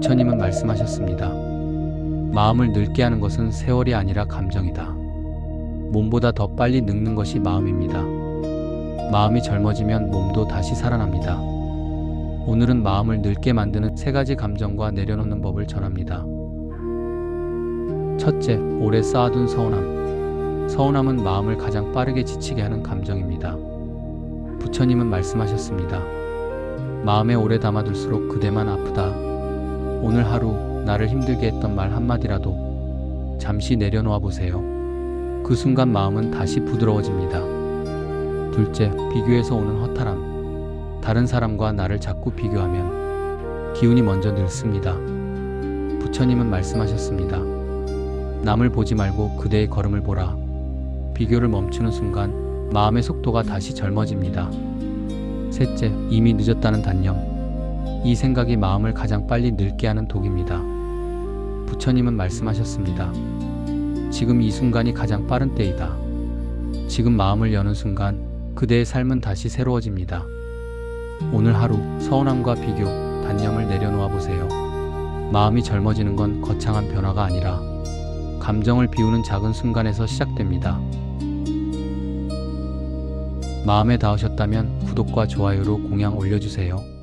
부처님은 말씀하셨습니다. 마음을 늙게 하는 것은 세월이 아니라 감정이다. 몸보다 더 빨리 늙는 것이 마음입니다. 마음이 젊어지면 몸도 다시 살아납니다. 오늘은 마음을 늙게 만드는 세 가지 감정과 내려놓는 법을 전합니다. 첫째, 오래 쌓아둔 서운함. 서운함은 마음을 가장 빠르게 지치게 하는 감정입니다. 부처님은 말씀하셨습니다. 마음에 오래 담아둘수록 그대만 아프다. 오늘 하루 나를 힘들게 했던 말 한마디라도 잠시 내려놓아 보세요. 그 순간 마음은 다시 부드러워집니다. 둘째, 비교에서 오는 허탈함. 다른 사람과 나를 자꾸 비교하면 기운이 먼저 늘습니다. 부처님은 말씀하셨습니다. 남을 보지 말고 그대의 걸음을 보라. 비교를 멈추는 순간 마음의 속도가 다시 젊어집니다. 셋째, 이미 늦었다는 단념. 이 생각이 마음을 가장 빨리 늙게 하는 독입니다. 부처님은 말씀하셨습니다. 지금 이 순간이 가장 빠른 때이다. 지금 마음을 여는 순간 그대의 삶은 다시 새로워집니다. 오늘 하루 서운함과 비교, 단념을 내려놓아 보세요. 마음이 젊어지는 건 거창한 변화가 아니라 감정을 비우는 작은 순간에서 시작됩니다. 마음에 닿으셨다면 구독과 좋아요로 공양 올려주세요.